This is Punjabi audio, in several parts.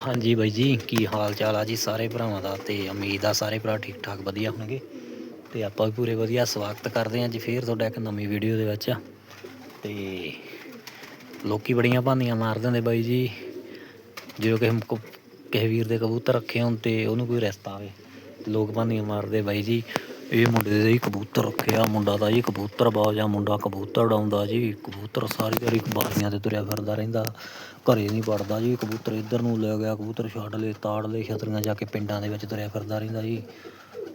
ਹਾਂਜੀ ਬਾਈ ਜੀ, ਕੀ ਹਾਲ ਚਾਲ ਆ ਜੀ ਸਾਰੇ ਭਰਾਵਾਂ ਦਾ ਤੇ ਉਮੀਦ ਆ ਸਾਰੇ ਭਰਾ ਠੀਕ ਠਾਕ ਵਧੀਆ ਹੋਣਗੇ। ਤੇ ਆਪਾਂ ਵੀ ਪੂਰੇ ਵਧੀਆ, ਸਵਾਗਤ ਕਰਦੇ ਹਾਂ ਜੀ ਫੇਰ ਤੁਹਾਡਾ ਇੱਕ ਨਵੀਂ ਵੀਡੀਓ ਦੇ ਵਿੱਚ। ਤੇ ਲੋਕੀ ਬੜੀਆਂ ਭਾਨੀਆਂ ਮਾਰ ਦਿੰਦੇ ਬਾਈ ਜੀ। ਜਦੋਂ ਕਿਸੇ ਕੋ- ਕਿਸੇ ਵੀਰ ਦੇ ਕਬੂਤਰ ਰੱਖੇ ਹੋਣ ਤੇ ਉਹਨੂੰ ਕੋਈ ਰਿਸ਼ਤਾ ਆਵੇ ਲੋਕ ਭਾਨੀਆਂ ਮਾਰਦੇ ਬਾਈ ਜੀ। ਇਹ ਮੁੰਡੇ ਦੇ ਹੀ ਕਬੂਤਰ ਰੱਖਿਆ ਮੁੰਡਾ ਦਾ ਜੀ ਕਬੂਤਰ ਬਾਜ ਮੁੰਡਾ ਕਬੂਤਰ ਡਾਉਂਦਾ ਜੀ, ਕਬੂਤਰ ਸਾਰੀ ਦਿਹਾੜੀ ਬਾਰੀਆਂ ਤੇ ਤੁਰਿਆ ਫਿਰਦਾ ਰਹਿੰਦਾ, ਘਰੇ ਨਹੀਂ ਵੜਦਾ ਜੀ, ਕਬੂਤਰ ਇੱਧਰ ਨੂੰ ਲੈ ਗਿਆ, ਕਬੂਤਰ ਛੱਡ ਲਏ, ਤਾੜ ਲਏ, ਛਤਰੀਆਂ ਜਾ ਕੇ ਪਿੰਡਾਂ ਦੇ ਵਿੱਚ ਤੁਰਿਆ ਫਿਰਦਾ ਰਹਿੰਦਾ ਜੀ।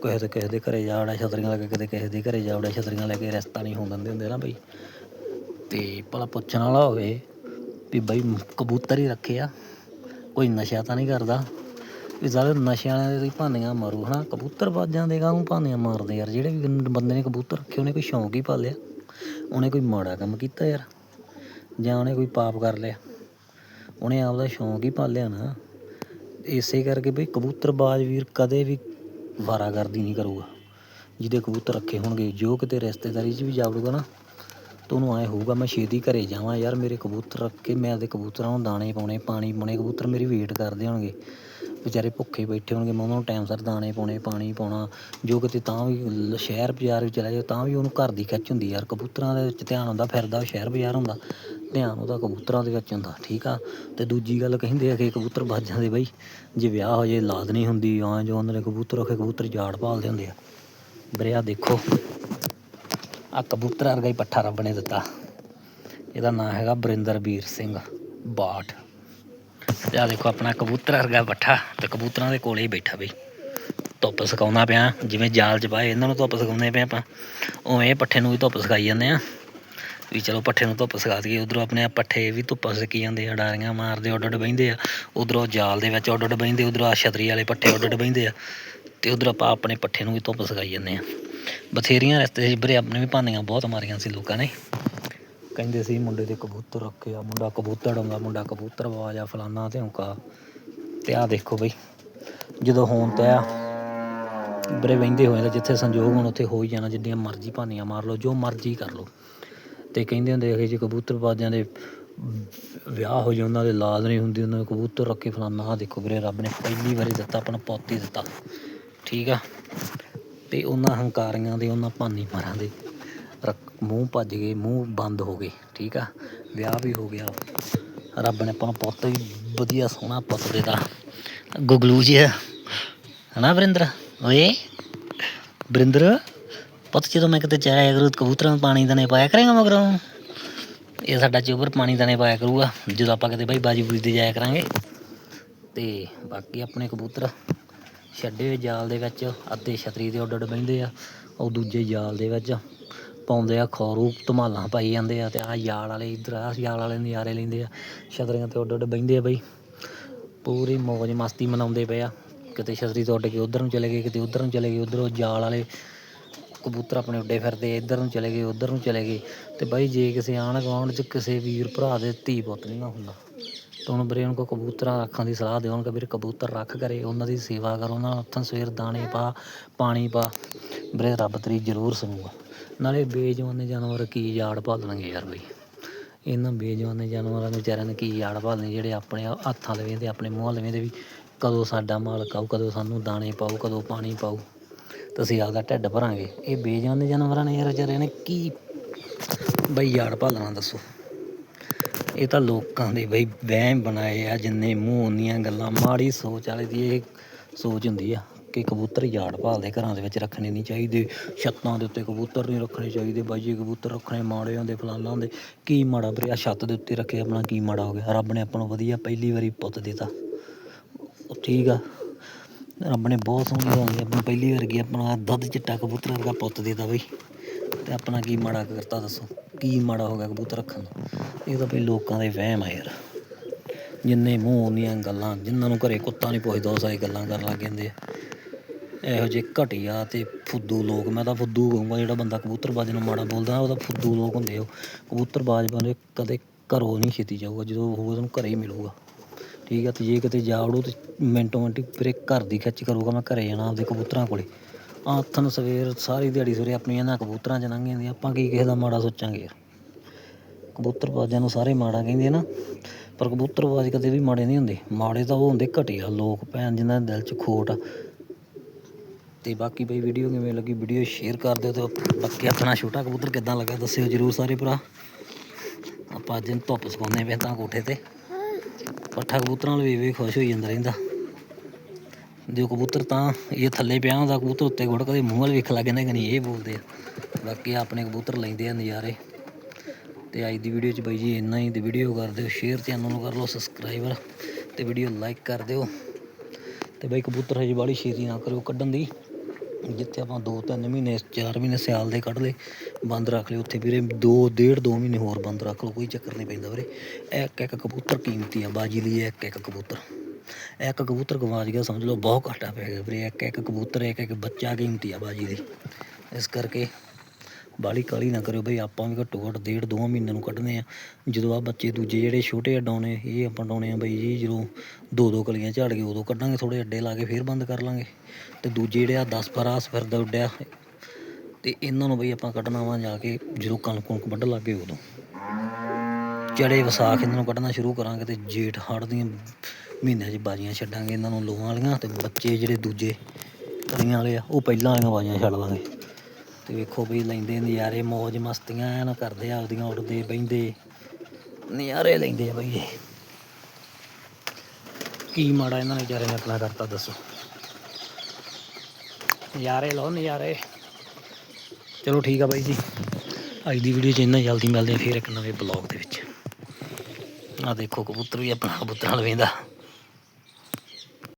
ਕਿਸੇ ਦੇ ਕਿਸੇ ਦੇ ਘਰੇ ਜਾ ਵੜਿਆ, ਛਤਰੀਆਂ ਲੈ ਕੇ ਕਿਤੇ ਕਿਸੇ ਦੇ ਘਰੇ ਜਾ ਵੜਿਆ, ਛਤਰੀਆਂ ਲੈ ਕੇ ਰਸਤਾ ਨਹੀਂ ਹੋਣ ਦਿੰਦੇ ਹੁੰਦੇ ਨਾ ਬਈ। ਤੇ ਭਲਾ ਪੁੱਛਣ ਵਾਲਾ ਹੋਵੇ ਵੀ ਬਈ ਕਬੂਤਰ ਹੀ ਰੱਖੇ ਆ, ਕੋਈ ਨਸ਼ਾ ਤਾਂ ਨਹੀਂ ਕਰਦਾ? ਵੀ ਜ਼ਿਆਦਾ ਨਸ਼ਿਆਂ ਵਾਲਿਆਂ ਦੇ ਭਾਨੀਆਂ ਮਾਰੂ, ਹਨਾ? ਕਬੂਤਰ ਬਾਜਾਂ ਦੇ ਕਾਹਨੂੰ ਭਾਨੀਆਂ ਮਾਰਦੇ ਯਾਰ? ਜਿਹੜੇ ਵੀ ਬੰਦੇ ਨੇ ਕਬੂਤਰ ਰੱਖੇ, ਉਹਨੇ ਕੋਈ ਸ਼ੌਂਕ ਹੀ ਪਾਲਿਆ ਉਹਨੇ ਕੋਈ ਮਾੜਾ ਕੰਮ ਕੀਤਾ ਯਾਰ। ਜਾਂ ਉਹਨੇ ਕੋਈ ਪਾਪ ਕਰ ਲਿਆ। ਉਹਨੇ ਆਪਦਾ ਸ਼ੌਂਕ ਹੀ ਪਾਲਿਆ ਨਾ। ਇਸੇ ਕਰਕੇ ਬਈ ਕਬੂਤਰਬਾਜ਼ ਵੀਰ ਕਦੇ ਵੀ ਵਾਰਾਗਰਦੀ ਨਹੀਂ ਕਰੂਗਾ। ਜਿਹਦੇ ਕਬੂਤਰ ਰੱਖੇ ਹੋਣਗੇ, ਜੋ ਕਿਤੇ ਰਿਸ਼ਤੇਦਾਰੀ 'ਚ ਵੀ ਜਾਵੜੂਗਾ ਨਾ ਤਾਂ ਉਹਨੂੰ ਐਂ ਹੋਊਗਾ ਮੈਂ ਛੇਤੀ ਘਰੇ ਜਾਵਾਂ। ਯਾਰ ਮੇਰੇ ਕਬੂਤਰ ਰੱਖ ਕੇ ਮੈਂ ਆਪਦੇ ਕਬੂਤਰਾਂ ਨੂੰ ਦਾਣੇ ਪਾਉਣੇ, ਪਾਣੀ ਪਾਉਣੇ, ਕਬੂਤਰ ਮੇਰੀ ਵੇਟ ਕਰਦੇ ਹੋਣਗੇ। ਵਿਚਾਰੇ ਭੁੱਖੇ ਬੈਠੇ ਹੋਣਗੇ, ਮੈਂ ਉਹਨਾਂ ਨੂੰ ਟਾਈਮ ਸਿਰ ਦਾਣੇ ਪਾਉਣੇ, ਪਾਣੀ ਪਾਉਣਾ। ਜੋ ਕਿਤੇ ਤਾਂ ਵੀ ਲ- ਸ਼ਹਿਰ ਬਾਜ਼ਾਰ ਵਿੱਚ ਚਲਾ ਜਾਏ, ਤਾਂ ਵੀ ਉਹਨੂੰ ਘਰ ਦੀ ਖਿੱਚ ਹੁੰਦੀ ਯਾਰ। ਕਬੂਤਰਾਂ ਦੇ ਵਿੱਚ ਧਿਆਨ ਹੁੰਦਾ, ਫਿਰਦਾ ਸ਼ਹਿਰ ਬਾਜ਼ਾਰ ਹੁੰਦਾ। ਧਿਆਨ ਉਹਦਾ ਕਬੂਤਰਾਂ ਦੇ ਵਿੱਚ ਹੁੰਦਾ, ਠੀਕ ਆ? ਤੇ ਦੂਜੀ ਗੱਲ ਕਹਿੰਦੇ ਆ ਕਿ ਕਬੂਤਰ ਵੱਜ ਜਾਂਦੇ ਬਈ, ਜੇ ਵਿਆਹ ਹੋ ਜੇ ਲਾਦ ਨਹੀਂ ਹੁੰਦੀ ਆ ਜੋ ਉਹਨਾਂ ਦੇ ਕਬੂਤਰ ਰੱਖੇ, ਕਬੂਤਰ ਜਾੜ ਭਾਲਦੇ ਹੁੰਦੇ ਆ। ਬਰਿਆ ਦੇਖੋ। ਆ ਕਬੂਤਰ ਵਰਗਾ ਹੀ ਪੱਠਾ ਰੱਬ ਨੇ ਦਿੱਤਾ। ਇਹਦਾ ਨਾਮ ਹੈਗਾ ਬਰਿੰਦਰ ਵੀਰ ਸਿੰਘ ਬਾਠ ਤੇ ਆ ਦੇਖੋ ਆਪਣਾ ਕਬੂਤਰ ਵਰਗਾ ਪੱਠਾ ਤੇ ਕਬੂਤਰਾਂ ਦੇ ਕੋਲੇ ਹੀ ਬੈਠਾ ਬਈ। ਧੁੱਪ ਸਕਾਉਂਦਾ ਪਿਆ, ਜਿਵੇਂ ਜਾਲ ਚ ਪਾਏ, ਇਹਨਾਂ ਨੂੰ ਧੁੱਪ ਸਕਾਉਂਦੇ ਪਏ ਆਪਾਂ। ਉਵੇਂ ਪੱਠੇ ਨੂੰ ਵੀ ਧੁੱਪ ਸਕਾਈ ਜਾਂਦੇ ਆ। ਵੀ ਚਲੋ ਪੱਠੇ ਨੂੰ ਧੁੱਪ ਸਕਾ ਦਈਏ, ਉਧਰੋਂ ਆਪਣੇ ਪੱਠੇ ਵੀ ਧੁੱਪਾਂ ਸਕੀ ਜਾਂਦੇ ਆ, ਡਾਰੀਆਂ ਮਾਰਦੇ ਉੱਡ ਉੱਡ ਬਹਿੰਦੇ ਆ। ਉਧਰੋਂ ਜਾਲ ਦੇ ਵਿੱਚ ਉੱਡ ਉੱਡ ਬਹਿੰਦੇ, ਉਧਰੋਂ ਆ ਛਤਰੀ ਵਾਲੇ ਪੱਠੇ ਉੱਡ ਉੱਡ ਬਹਿੰਦੇ ਆ। ਤੇ ਉਧਰ ਆਪਾਂ ਆਪਣੇ ਪੱਠੇ ਨੂੰ ਵੀ ਧੁੱਪ ਸਕਾਈ ਜਾਂਦੇ ਆ। ਬਥੇਰੀਆਂ ਰਸਤੇ ਸੀ ਵੀਰੇ, ਆਪਣੇ ਵੀ ਭਾਨੀਆਂ ਬਹੁਤ ਮਾਰੀਆਂ ਸੀ ਲੋਕਾਂ ਨੇ। ਕਹਿੰਦੇ ਸੀ ਮੁੰਡੇ ਦੇ ਕਬੂਤਰ ਰੱਖੇ ਆ, ਮੁੰਡਾ ਕਬੂਤਰ ਉਡਾਉਂਦਾ ਮੁੰਡਾ ਕਬੂਤਰ ਬਾਜ ਆ ਫਲਾਨਾ ਤੇ ਔਂਕਾ ਤੇ ਆ ਦੇਖੋ ਬਈ, ਜਦੋਂ ਹੋਣ ਤੇ ਆ, ਵੀਰੇ ਵਹਿੰਦੇ ਹੋਏ ਤਾਂ ਜਿੱਥੇ ਸੰਜੋਗ ਹੋਣ ਉੱਥੇ ਹੋ ਹੀ ਜਾਣਾ, ਜਿੰਨੀਆਂ ਮਰਜ਼ੀ ਭਾਨੀਆਂ ਮਾਰ ਲਓ, ਜੋ ਮਰਜ਼ੀ ਕਰ ਲਓ। ਤੇ ਕਹਿੰਦੇ ਹੁੰਦੇ ਇਹ ਜੇ ਕਬੂਤਰਬਾਜ਼ਾਂ ਦੇ ਵਿਆਹ ਹੋ ਜਾਏ ਉਹਨਾਂ ਦੇ ਲਾਜ ਨਹੀਂ ਹੁੰਦੀ, ਉਹਨਾਂ ਦੇ ਕਬੂਤਰ ਰੱਖੇ ਫਲਾਨਾ, ਆਹ ਦੇਖੋ ਵੀਰੇ, ਰੱਬ ਨੇ ਪਹਿਲੀ ਵਾਰੀ ਦਿੱਤਾ, ਆਪਣਾ ਪੁੱਤ ਦਿੱਤਾ। ਠੀਕ ਆ? ਅਤੇ ਉਹਨਾਂ ਹੰਕਾਰੀਆਂ ਦੇ, ਉਹਨਾਂ ਭਾਨੀ ਮਾਰਾਂ ਦੇ ਰ ਮੂੰਹ ਭੱਜ ਗਏ, ਮੂੰਹ ਬੰਦ ਹੋ ਗਏ, ਠੀਕ ਆ? ਵਿਆਹ ਵੀ ਹੋ ਗਿਆ। ਰੱਬ ਨੇ ਆਪਣਾ ਪੁੱਤ ਵੀ ਵਧੀਆ ਸੋਹਣਾ ਪੁੱਤ ਦਿੱਤਾ। ਗੁਗਲੂ ਜਿਹਾ ਹਨਾ ਵਰਿੰਦਰ? ਓਏ। ਵਰਿੰਦਰ, ਪੁੱਤ ਜਦੋਂ ਮੈਂ ਕਿਤੇ ਜਾਇਆ ਕਰੂ, ਕਬੂਤਰਾਂ ਨੂੰ ਪਾਣੀ ਦਾਣੇ ਪਾਇਆ ਕਰੇਗਾ ਮਗਰੋਂ? ਇਹ ਸਾਡਾ ਚੋਬਰ ਪਾਣੀ ਦਾਣੇ ਪਾਇਆ ਕਰੂਗਾ। ਜਦੋਂ ਆਪਾਂ ਕਿਤੇ ਬਾਈ ਬਾਜੀ ਬੂਜੀ ਤੇ ਜਾਇਆ ਕਰਾਂਗੇ। ਤੇ ਬਾਕੀ ਆਪਣੇ ਕਬੂਤਰ ਛੱਡੇ ਹੋਏ ਜਾਲ ਦੇ ਵਿੱਚ, ਅੱਧੇ ਛਤਰੀ ਦੇ ਉੱਡ ਉੱਡ ਬਹਿੰਦੇ ਆ, ਉਹ ਦੂਜੇ ਜਾਲ ਦੇ ਵਿੱਚ ਪਾਉਂਦੇ ਆ, ਖੌਰੂ ਧਮਾਲਾਂ ਪਾਈ ਜਾਂਦੇ ਆ ਤੇ ਆਹ ਯਾਲ ਵਾਲੇ ਇਧਰ ਆ ਯਾਲ ਵਾਲੇ ਨਜ਼ਾਰੇ ਲੈਂਦੇ ਆ, ਛਤਰੀਆਂ ਤੇ ਉੱਡ ਉੱਡ ਬਹਿੰਦੇ ਆ ਬਈ। ਪੂਰੀ ਮੌਜ ਮਸਤੀ ਮਨਾਉਂਦੇ ਪਏ ਆ, ਕਿਤੇ ਛਤਰੀ ਤੋਂ ਉੱਡ ਕੇ ਉਧਰ ਨੂੰ ਚਲੇ ਗਏ, ਕਿਤੇ ਉਧਰ ਨੂੰ ਚਲੇ ਗਏ, ਉਧਰੋਂ ਜਾਲ ਵਾਲੇ ਕਬੂਤਰ ਆਪਣੇ ਉੱਡੇ ਫਿਰਦੇ ਇੱਧਰ ਨੂੰ ਚਲੇ ਗਏ, ਉੱਧਰ ਨੂੰ ਚਲੇ ਗਏ ਤੇ ਬਾਈ ਜੇ ਕਿਸੇ ਆਣ ਗੁਆਂਢ ਚ ਕਿਸੇ ਵੀਰ ਭਰਾ ਦੇ ਧੀ ਪੁੱਤ ਨਹੀਂ ਨਾ ਹੁੰਦਾ। ਤਾਂ ਹੁਣ ਵੀਰੇ ਉਹਨਾਂ ਕੋ ਕਬੂਤਰਾਂ ਰੱਖਣ ਦੀ ਸਲਾਹ ਦਿਓ ਕਿ ਵੀਰੇ ਕਬੂਤਰ ਰੱਖ ਕਰੇ, ਉਹਨਾਂ ਦੀ ਸੇਵਾ ਕਰੋ, ਉਹਨਾਂ ਨੂੰ ਹੱਥਾਂ ਸਵੇਰ ਦਾਣੇ ਪਾ, ਪਾਣੀ ਪਾ, ਵੀਰੇ ਰੱਬ ਤੇਰੀ ਜ਼ਰੂਰ ਸੁਣੂਗਾ ਨਾਲੇ ਬੇਜਵਾਨੇ ਜਾਨਵਰ ਕੀ ਯਾੜ ਭਾਲਣਗੇ ਯਾਰ ਬਈ। ਇਹਨਾਂ ਬੇਜਵਾਨੇ ਜਾਨਵਰਾਂ ਨੂੰ ਵਿਚਾਰਿਆਂ ਨੇ ਕੀ ਯਾੜ ਭਾਲਣੇ, ਜਿਹੜੇ ਆਪਣੇ ਹੱਥਾਂ ਲਵੇਂ ਤੇ ਆਪਣੇ ਮੂੰਹਾਂ ਲਵੇਂ ਦੇ ਵੀ ਕਦੋਂ ਸਾਡਾ ਮਾਲਕ ਆਊ, ਕਦੋਂ ਸਾਨੂੰ ਦਾਣੇ ਪਾਊ, ਕਦੋਂ ਪਾਣੀ ਪਾਊ, ਤੇ ਅਸੀਂ ਆਪਦਾ ਢਿੱਡ ਭਰਾਂਗੇ। ਇਹ ਬੇਜਾਨ ਜਾਨਵਰਾਂ ਨੇ ਯਾਰ ਵਿਚਾਰਿਆਂ ਨੇ ਕੀ ਬਈ ਯਾੜ ਭਾਲਣਾ ਦੱਸੋ। ਇਹ ਤਾਂ ਲੋਕਾਂ ਦੇ ਬਈ ਵਹਿਮ ਬਣਾਏ ਆ, ਜਿੰਨੇ ਮੂੰਹ ਉਨੀਆਂ ਗੱਲਾਂ, ਮਾੜੀ ਸੋਚ ਵਾਲੇ ਦੀ ਇਹ ਸੋਚ ਹੁੰਦੀ ਆ ਕਿ ਕਬੂਤਰ ਯਾੜ ਭਾਲਦੇ, ਘਰਾਂ ਦੇ ਵਿੱਚ ਰੱਖਣੇ ਨਹੀਂ ਚਾਹੀਦੇ, ਛੱਤਾਂ ਦੇ ਉੱਤੇ ਕਬੂਤਰ ਨਹੀਂ ਰੱਖਣੇ ਚਾਹੀਦੇ, ਬਾਈ ਜੀ ਕਬੂਤਰ ਰੱਖਣੇ ਮਾੜੇ ਹੁੰਦੇ, ਫਲਾਨਾ ਹੁੰਦੇ, ਕੀ ਮਾੜਾ ਵੀਰੇ ਆ ਛੱਤ ਦੇ ਉੱਤੇ ਰੱਖੇ ਆਪਣਾ ਕੀ ਮਾੜਾ ਹੋ ਗਿਆ, ਰੱਬ ਨੇ ਆਪਾਂ ਨੂੰ ਵਧੀਆ ਪਹਿਲੀ ਵਾਰੀ ਪੁੱਤ ਦਿੱਤਾ। ਠੀਕ ਆ, ਰੱਬ ਨੇ ਬਹੁਤ ਸੋਹਣੀ ਹੋਣੀ ਆਪਣੀ ਪਹਿਲੀ ਵਾਰ ਕੀ ਆਪਣਾ ਦੁੱਧ ਚਿੱਟਾ ਕਬੂਤਰ ਵਰਗਾ ਪੁੱਤ ਦਿੱਤਾ ਬਈ, ਤੇ ਆਪਣਾ ਕੀ ਮਾੜਾ ਕਰਤਾ ਦੱਸੋ। ਕੀ ਮਾੜਾ ਹੋ ਗਿਆ ਕਬੂਤਰ ਰੱਖਣ ਦਾ? ਇਹ ਤਾਂ ਬਈ ਲੋਕਾਂ ਦੇ ਵਹਿਮ ਆ ਯਾਰ। ਜਿੰਨੇ ਮੂੰਹ ਉਹਨੀਆਂ ਗੱਲਾਂ ਜਿਨ੍ਹਾਂ ਨੂੰ ਘਰੇ ਕੁੱਤਾ ਨਹੀਂ ਪੁੱਛਦਾ, ਉਹ ਸਾਰੀ ਗੱਲਾਂ ਕਰਨ ਲੱਗ ਜਾਂਦੇ ਆ। ਇਹੋ ਜਿਹੇ ਘਟੀਆ ਤੇ ਫੁੱਦੂ ਲੋਕ, ਮੈਂ ਤਾਂ ਫੁੱਦੂ ਕਹੂੰਗਾ ਜਿਹੜਾ ਬੰਦਾ ਕਬੂਤਰਬਾਜ਼ ਨੂੰ ਮਾੜਾ ਬੋਲਦਾ, ਉਹ ਤਾਂ ਫੁੱਦੂ ਲੋਕ ਹੁੰਦੇ ਉਹ। ਕਬੂਤਰਬਾਜ਼ ਬੰਦੇ ਕਦੇ ਘਰੋਂ ਨਹੀਂ ਛੇਤੀ ਜਾਊਗਾ, ਜਦੋਂ ਹੋਊਗਾ ਤੁਹਾਨੂੰ ਘਰੇ ਹੀ ਮਿਲੂਗਾ। ਠੀਕ ਆ, ਤੇ ਜੇ ਕਿਤੇ ਜਾ ਵੜੋ ਤੇ ਮਿੰਟੋ ਮਿੰਟ ਹੀ ਫਿਰ ਘਰ ਦੀ ਖਿੱਚ ਕਰੂਗਾ, ਮੈਂ ਘਰੇ ਜਾਣਾ ਆਪਦੇ ਕਬੂਤਰਾਂ ਕੋਲੇ। ਆਥਨ ਸਵੇਰ ਸਾਰੀ ਦਿਹਾੜੀ ਸਵੇਰੇ ਆਪਣੀਆਂ ਇਹਨਾਂ ਕਬੂਤਰਾਂ 'ਚ ਲੰਘ ਜਾਂਦੀ ਆਪਾਂ ਕੀ ਕਿਸੇ ਦਾ ਮਾੜਾ ਸੋਚਾਂਗੇ ਯਾਰ? ਕਬੂਤਰਬਾਜ਼ਾਂ ਨੂੰ ਸਾਰੇ ਮਾੜਾ ਕਹਿੰਦੇ ਨਾ, ਪਰ ਕਬੂਤਰ ਕਬੂਤਰਬਾਜ਼ ਕਦੇ ਵੀ ਮਾੜੇ ਨਹੀਂ ਹੁੰਦੇ। ਮਾੜੇ ਤਾਂ ਉਹ ਹੁੰਦੇ ਘਟੀਆ ਲੋਕ, ਭੈਣ ਜਿਨ੍ਹਾਂ ਦੇ ਦਿਲ 'ਚ ਖੋਟ ਆ। ਤੇ ਬਾਕੀ ਬਈ ਵੀਡੀਓ ਕਿਵੇਂ ਲੱਗੀ? ਵੀਡੀਓ ਸ਼ੇਅਰ ਕਰ ਦਿਓ ਤੇ ਬਾਕੀ ਆਪਣਾ ਛੋਟਾ ਕਬੂਤਰ ਕਿੱਦਾਂ ਲੱਗਾ ਦੱਸਿਓ ਜਰੂਰ ਸਾਰੇ ਭਰਾ। ਆਪਾਂ ਅੱਜ ਧੁੱਪ ਸੁਕਾਉਂਦੇ ਪਏ ਤਾਂ ਕੋਠੇ ਤੇ। ਪੱਠਾ ਕਬੂਤਰਾਂ ਨਾਲ ਵੇਖ ਖੁਸ਼ ਹੋਈ ਜਾਂਦਾ ਰਹਿੰਦਾ। ਜੋ ਕਬੂਤਰ ਤਾਂ ਇਹ ਥੱਲੇ ਪਿਆ ਹੁੰਦਾ, ਕਬੂਤਰ ਉੱਤੇ ਗੁੜ ਕਦੇ ਮੂੰਹ ਵੱਲ ਵੇਖ ਲੱਗ ਜਾਂਦਾ ਕਿ ਨਹੀਂ ਇਹ ਬੋਲਦੇ ਆ। ਬਾਕੀ ਆਪਣੇ ਕਬੂਤਰ ਲੈਂਦੇ ਆ ਨਜ਼ਾਰੇ। ਤੇ ਅੱਜ ਦੀ ਵੀਡੀਓ 'ਚ ਬਾਈ ਜੀ ਇੰਨਾ ਹੀ, ਤੇ ਵੀਡੀਓ ਕਰ ਦਿਓ ਸ਼ੇਅਰ ਚੈਨਲ ਨੂੰ ਕਰ ਲਓ ਸਬਸਕ੍ਰਾਈਬਰ ਤੇ ਵੀਡੀਓ ਲਾਈਕ ਕਰ ਦਿਓ। ਤੇ ਬਾਈ ਕਬੂਤਰ ਹਜੇ ਬਾਹਲੀ ਸ਼ੇਰੀ ਨਾ ਕਰਿਓ ਕੱਢਣ ਦੀ। ਜਿੱਥੇ ਆਪਾਂ 2-3 ਮਹੀਨੇ 4 ਮਹੀਨੇ ਸਿਆਲ ਦੇ ਕੱਢ ਲਏ, ਬੰਦ ਰੱਖ ਲਿਓ ਉੱਥੇ ਵੀਰੇ 2 ਡੇਢ 2 ਮਹੀਨੇ ਹੋਰ ਬੰਦ ਰੱਖ ਲਓ, ਕੋਈ ਚੱਕਰ ਨਹੀਂ ਪੈਂਦਾ ਵੀਰੇ। ਇੱਕ ਇੱਕ ਕਬੂਤਰ ਕੀਮਤੀ ਆ, ਬਾਜੀ ਲਈ ਇੱਕ ਇੱਕ ਕਬੂਤਰ। ਇੱਕ ਕਬੂਤਰ ਗਵਾਚ ਗਿਆ, ਸਮਝ ਲਓ, ਬਹੁਤ ਘਾਟਾ ਪੈ ਗਿਆ ਵੀਰੇ, ਇੱਕ ਇੱਕ ਕਬੂਤਰ, ਇੱਕ ਇੱਕ ਬੱਚਾ ਕੀਮਤੀ ਆ ਬਾਜੀ ਦੀ। ਇਸ ਕਰਕੇ ਬਾਲੀ ਕਾਲੀ ਨਾ ਕਰਿਓ ਬਈ, ਆਪਾਂ ਵੀ ਘੱਟੋ ਘੱਟ ਡੇਢ ਦੋ ਮਹੀਨੇ ਨੂੰ ਕੱਢਨੇ ਆ। ਜਦੋਂ ਆ ਬੱਚੇ ਦੂਜੇ ਜਿਹੜੇ ਛੋਟੇ ਅਡਾਉਣੇ ਇਹ ਆਪਾਂ ਡਾਉਣੇ ਆ ਬਈ ਜੀ, ਜਦੋਂ ਦੋ ਦੋ ਕਲੀਆਂ ਝਾੜ ਗਏ, ਉਦੋਂ ਕੱਢਾਂਗੇ ਥੋੜੇ ਅੱਡੇ ਲਾ ਕੇ ਫੇਰ ਬੰਦ ਕਰ ਲਾਂਗੇ। ਤੇ ਦੂਜੇ ਜਿਹੜੇ ਆ 10 ਫਰਾਸ ਫਿਰਦਾ ਉੱਡਿਆ, ਤੇ ਇਹਨਾਂ ਨੂੰ ਬਈ ਆਪਾਂ ਕੱਢਣਾ ਵਾ ਜਾ ਕੇ ਜਦੋਂ ਕਣਕ ਕੁਣਕ ਵੱਢ ਲੱਗੇ ਉਦੋਂ। ਚੜੇ ਵਿਸਾਖ ਇਹਨਾਂ ਨੂੰ ਕੱਢਣਾ ਸ਼ੁਰੂ ਕਰਾਂਗੇ ਤੇ ਜੇਠ ਹਾੜ ਦੀਆਂ ਮਹੀਨਿਆਂ 'ਚ ਬਾਜੀਆਂ ਛੱਡਾਂਗੇ ਇਹਨਾਂ ਨੂੰ ਲੋਹਾਂ ਵਾਲੀਆਂ ਤੇ ਬੱਚੇ ਜਿਹੜੇ ਦੂਜੇ ਕਲੀਆਂ ਵਾਲੇ ਆ, ਉਹ ਪਹਿਲਾਂ ਵਾਲੀਆਂ ਬਾਜੀਆਂ ਛੱਡ ਲਾਂਗੇ। ਤੇ ਵੇਖੋ ਬਈ ਲੈਂਦੇ ਨਜ਼ਾਰੇ ਮौज ਮਸਤੀਆਂ ਐਨ ਕਰਦੇ ਆ, ਆਪਦੀਆਂ ਉੱਡਦੇ ਬਹਿੰਦੇ, ਨਜ਼ਾਰੇ ਲੈਂਦੇ ਆ ਬਈ ਇਹ। ਕੀ ਮਾੜਾ ਇਹਨਾਂ ਨੇ ਵਿਚਾਰੇ ਨੇ ਆਪਣਾ ਕਰਤਾ ਦੱਸੋ। ਨਜ਼ਾਰੇ ਲਓ ਨਜ਼ਾਰੇ। ਚਲੋ ਠੀਕ ਆ ਬਾਈ ਜੀ। ਅੱਜ ਦੀ ਵੀਡੀਓ 'ਚ ਇੰਨਾ ਜਲਦੀ ਮਿਲਦੇ ਆ ਫਿਰ ਇੱਕ ਨਵੇਂ ਬਲੌਗ ਦੇ ਵਿੱਚ। ਆ ਦੇਖੋ ਕਬੂਤਰ ਵੀ ਆਪਣਾ ਕਬੂਤਰਾਂ ਨਾਲ ਵੇਂਦਾ